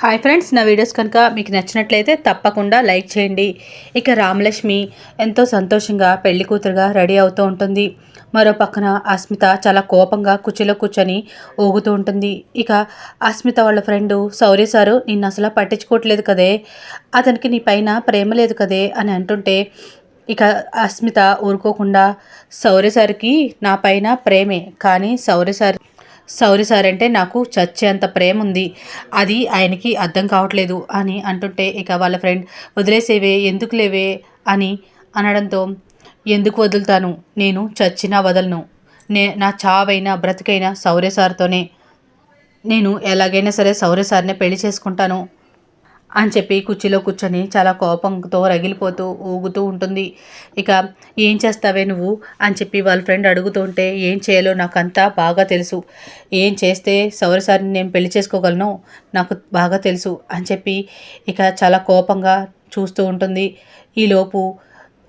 Hi friends నా videos కనుక మీకు నచ్చినట్లయితే తప్పకుండా లైక్ చేయండి. ఇక రామలక్ష్మి ఎంతో సంతోషంగా పెళ్ళి కూతురుగా రెడీ అవుతూ ఉంటుంది. మరో పక్కన అస్మిత చాలా కోపంగా కుర్చీలో కూర్చొని ఊగుతూ ఉంటుంది. ఇక అస్మిత వాళ్ళ ఫ్రెండు సౌర్య సారు నిన్ను అసలు పట్టించుకోవట్లేదు కదే అతనికి నీ పైన ప్రేమ లేదు కదే అని అంటుంటే ఇక అస్మిత ఊరుకోకుండా సౌర్య సార్కి నా పైన ప్రేమే కానీ సౌర్య సార్ సౌరి సార్ అంటే నాకు చచ్చేంత ప్రేమ ఉంది అది ఆయనకి అర్థం కావట్లేదు అని అంటుంటే ఇక వాళ్ళ ఫ్రెండ్ వదిలేసేవే ఎందుకు లేవే? అని అనడంతో ఎందుకు వదులుతాను? నేను చచ్చినా వదలను. నే నా చావైనా బ్రతికైనా సౌర్య సార్తోనే. నేను ఎలాగైనా సరే సౌర్య సార్నే పెళ్ళి చేసుకుంటాను. అని చెప్పి కుర్చీలో కూర్చొని చాలా కోపంతో రగిలిపోతూ ఊగుతూ ఉంటుంది. ఇక ఏం చేస్తావే నువ్వు? అని చెప్పి వాళ్ళ ఫ్రెండ్ అడుగుతూ ఉంటే ఏం చేయాలో నాకు అంతా బాగా తెలుసు. ఏం చేస్తే సౌరసారిని నేను పెళ్ళి చేసుకోగలను? నాకు బాగా తెలుసు. అని చెప్పి ఇక చాలా కోపంగా చూస్తూ ఉంటుంది. ఈలోపు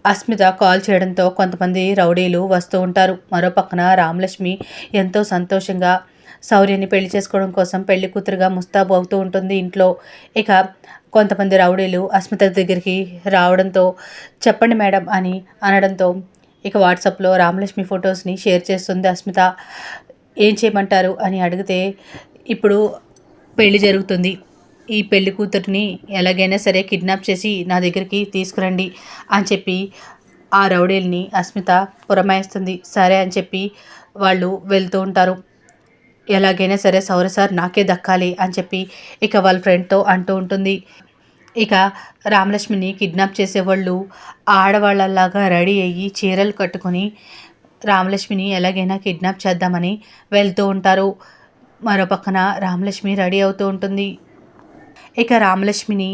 అస్మిత కాల్ చేయడంతో కొంతమంది రౌడీలు వస్తూ ఉంటారు. మరో పక్కన రామలక్ష్మి ఎంతో సంతోషంగా శౌర్యని పెళ్ళి చేసుకోవడం కోసం పెళ్ళి కూతురుగా ముస్తాబు అవుతూ ఉంటుంది ఇంట్లో. ఇక కొంతమంది రౌడీలు అస్మిత దగ్గరికి రావడంతో చెప్పండి మేడం అని అనడంతో ఇక వాట్సాప్లో రామలక్ష్మి ఫొటోస్ని షేర్ చేస్తుంది అస్మిత. ఏం చేయమంటారు అని అడిగితే ఇప్పుడు పెళ్ళి జరుగుతుంది. ఈ పెళ్ళి కూతురిని ఎలాగైనా సరే కిడ్నాప్ చేసి నా దగ్గరికి తీసుకురండి అని చెప్పి ఆ రౌడీల్ని అస్మిత పురమాయిస్తుంది. సరే అని చెప్పి వాళ్ళు వెళ్తూ ఉంటారు. ఎలాగైనా సరే సౌర సార్ నాకే దక్కాలి అని చెప్పి ఇక వాళ్ళ ఫ్రెండ్తో అంటూ ఉంటుంది. ఇక రామలక్ష్మిని కిడ్నాప్ చేసేవాళ్ళు ఆడవాళ్ళలాగా రెడీ అయ్యి చీరలు కట్టుకొని రామలక్ష్మిని ఎలాగైనా కిడ్నాప్ చేద్దామని వెళ్తూ ఉంటారు. మరో పక్కన రామలక్ష్మి రెడీ అవుతూ ఉంటుంది. ఇక రామలక్ష్మిని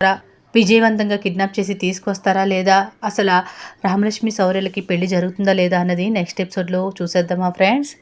రా- విజయవంతంగా కిడ్నాప్ చేసి తీసుకొస్తారా లేదా? అసలు రామలక్ష్మి సౌర్యలకి పెళ్ళి జరుగుతుందా లేదా అన్నది నెక్స్ట్ ఎపిసోడ్లో చూసేద్దామా ఫ్రెండ్స్